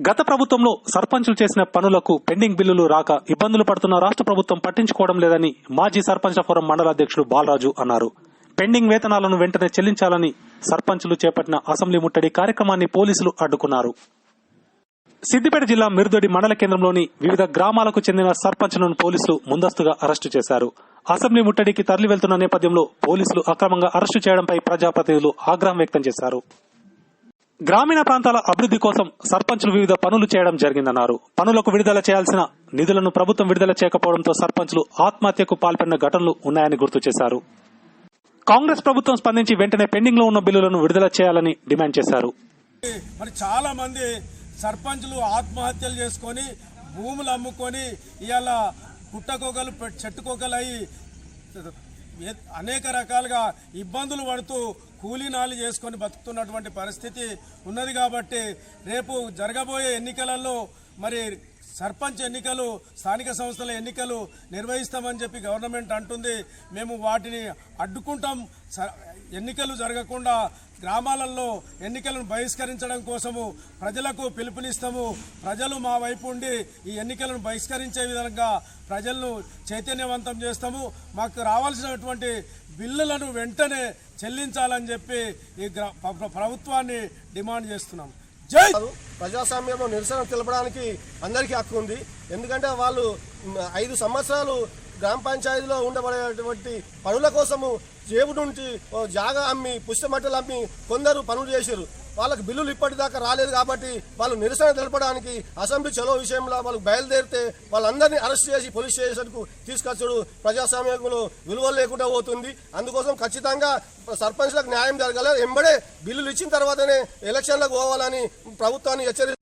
గత ప్రభుత్వంలో సర్పంచులు చేసిన పనులకు పెండింగ్ బిల్లులు రాక ఇబ్బందులు పడుతున్న రాష్ట్ర ప్రభుత్వం పట్టించుకోవడం లేదని మాజీ సర్పంచ్ల ఫోరం మండల అధ్యక్షుడు బాలరాజు అన్నారు. పెండింగ్ వేతనాలను వెంటనే చెల్లించాలని సర్పంచులు చేపట్టిన అసెంబ్లీ ముట్టడి కార్యక్రమాన్ని పోలీసులు అడ్డుకున్నారు. సిద్దిపేట జిల్లా మిర్దొడి మండల కేంద్రంలోని వివిధ గ్రామాలకు చెందిన సర్పంచ్లను పోలీసులు ముందస్తుగా అరెస్టు చేశారు. అసెంబ్లీ ముట్టడికి తరలి వెళ్తున్న నేపథ్యంలో పోలీసులు అక్రమంగా అరెస్టు చేయడంపై ప్రజాప్రతినిధులు ఆగ్రహం వ్యక్తం చేశారు. గ్రామీణ ప్రాంతాల అభివృద్ధి కోసం సర్పంచులు వివిధ పనులు చేయడం జరిగిందన్నారు. పనులకు విడుదల చేయాల్సిన నిధులను ప్రభుత్వం విడుదల చేయకపోవడంతో సర్పంచులు ఆత్మహత్యకు పాల్పడిన ఘటనలు ఉన్నాయని గుర్తు చేశారు. కాంగ్రెస్ ప్రభుత్వం స్పందించి వెంటనే పెండింగ్లో ఉన్న బిల్లులను విడుదల చేయాలని డిమాండ్ చేశారు. మరి చాలా మంది సర్పంచులు ఆత్మహత్యలు చేసుకొని భూములు అమ్ముకొని ఇవాళ పుట్టకోకలు చెట్టుకోకలు అయి అనేక రకాలుగా ఇబ్బందులు పడుతూ కూలీనాలు చేసుకొని బతుకుతున్నటువంటి పరిస్థితి ఉన్నది కాబట్టి రేపు జరగబోయే ఎన్నికలలో మరి సర్పంచ్ ఎన్నికలు స్థానిక సంస్థల ఎన్నికలు నిర్వహిస్తామని చెప్పి గవర్నమెంట్ అంటుంది. మేము వాటిని అడ్డుకుంటాం. స- ఎన్నికలు జరగకుండా గ్రామాలలో ఎన్నికలను బహిష్కరించడం కోసము ప్రజలకు పిలుపునిస్తాము. ప్రజలు మా వైపు ఉండి ఈ ఎన్నికలను బహిష్కరించే విధంగా ప్రజలను చైతన్యవంతం చేస్తాము. మాకు రావాల్సినటువంటి బిల్లులను వెంటనే చెల్లించాలని చెప్పి ఈ గ్రా- ప్రభుత్వాన్ని డిమాండ్ చేస్తున్నాం. జై! ప్రజాస్వామ్యంలో నిరసన తెలపడానికి అందరికీ హక్కు ఉంది. ఎందుకంటే వాళ్ళు ఐదు సంవత్సరాలు గ్రామ పంచాయతీలో ఉండబడేటువంటి పనుల కోసము జేబు నుంచి జాగా అమ్మి పుష్టమట్టలు అమ్మి కొందరు పనులు చేశారు. వాళ్ళకి బిల్లులు ఇప్పటిదాకా రాలేదు కాబట్టి వాళ్ళు నిరసన తెలపడానికి అసెంబ్లీ చలో విషయంలో వాళ్ళు బయలుదేరితే వాళ్ళందరినీ అరెస్ట్ చేసి పోలీస్ స్టేషన్కు తీసుకొచ్చుడు. ప్రజాస్వామ్యంలో విలువలు లేకుండా పోతుంది. అందుకోసం ఖచ్చితంగా సర్పంచ్లకు న్యాయం జరగాలి. ఎంబడే బిల్లులు ఇచ్చిన తర్వాతనే ఎలక్షన్లకు పోవాలని ప్రభుత్వాన్ని హెచ్చరి